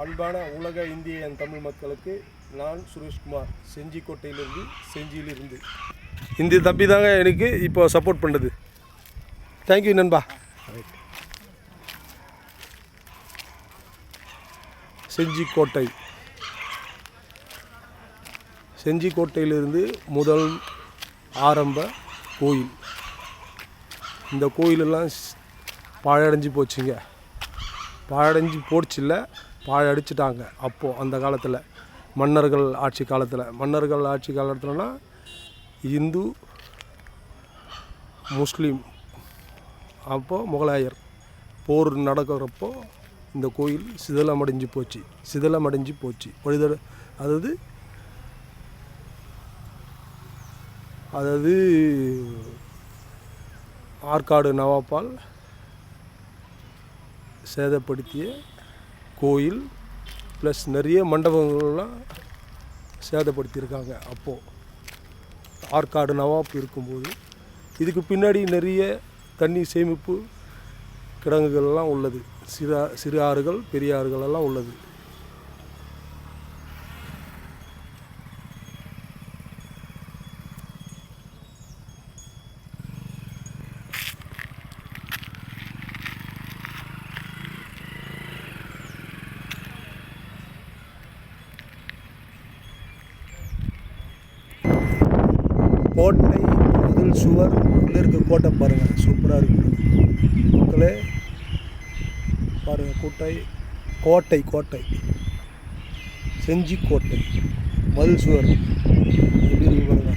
அன்பான உலக இந்திய என் தமிழ் மக்களுக்கு நான் சுரேஷ்குமார் செஞ்சிக்கோட்டையிலிருந்து செஞ்சியிலிருந்து. இந்த தம்பி தாங்க எனக்கு இப்போ சப்போர்ட் பண்ணுறது தேங்க்யூ நண்பா. செஞ்சிக்கோட்டை. செஞ்சிக்கோட்டையிலிருந்து முதல் ஆரம்ப கோயில். இந்த கோயிலெல்லாம் ஸ்- பாழடைஞ்சு போச்சுங்க. பாழடைஞ்சு போச்சுல்ல. பாழடிச்சிட்டாங்க அப்போது அந்த காலத்தில். மன்னர்கள் ஆட்சி காலத்தில். மன்னர்கள் ஆட்சி காலத்துலனா இந்து முஸ்லீம். அப்போது முகலாயர். போர் நடக்கிறப்போ இந்த கோயில் சிதிலமடைஞ்சு போச்சு. சிதிலமடைஞ்சு போச்சு. பழுத அதாவது அதாவது ஆற்காடு நவாப்பால் சேதப்படுத்திய கோயில் ப்ளஸ் நிறைய மண்டபங்கள்லாம் சேதப்படுத்தியிருக்காங்க அப்போது ஆற்காடு நவாப் இருக்கும்போது. இதுக்கு பின்னாடி நிறைய தண்ணி சேமிப்பு கிடங்குகள்லாம் உள்ளது. சிறு சிறு ஆறுகள் பெரிய ஆறுகள் எல்லாம் உள்ளது. கோட்டை முதல் சுவர் உள்ளே இருக்க கோட்டை பாருங்கள் சூப்பராக இருக்குது மக்களே பாருங்கள் கோட்டை கோட்டை கோட்டை. செஞ்சி கோட்டை மதில் சுவர். எப்படி இருக்கு பாருங்கள்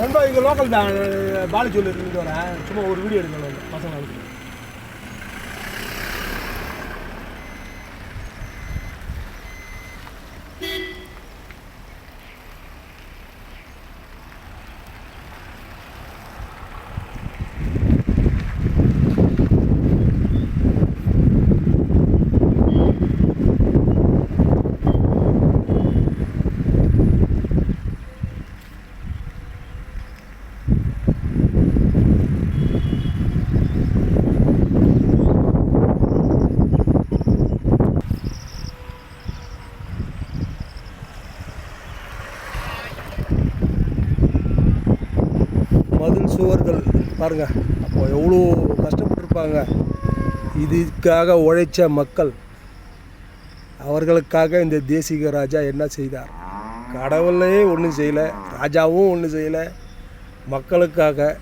நண்பா இங்கே லோக்கல் பாலச்சூரில் இருந்துட்டு வரேன் சும்மா ஒரு வீடியோ எடுக்கணும் பசங்களுக்கு மதில் சுவர்கள் பாருங்கள் அப்போ எவ்வளோ கஷ்டப்பட்டிருப்பாங்க. இதுக்காக உழைச்ச மக்கள். அவர்களுக்காக இந்த தேசிக ராஜா என்ன செய்தார்? கடவுளே ஒன்றும் செய்யலை. ராஜாவும் ஒன்றும் செய்யலை. மக்களுக்காக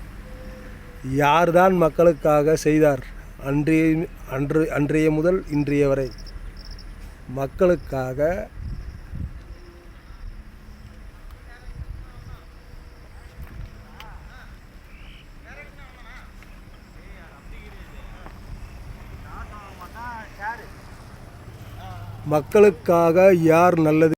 யார்தான் மக்களுக்காக செய்தார்? அன்றைய அன்று அன்றைய முதல் இன்றைய வரை. மக்களுக்காக மக்களுக்காக யார் நல்லது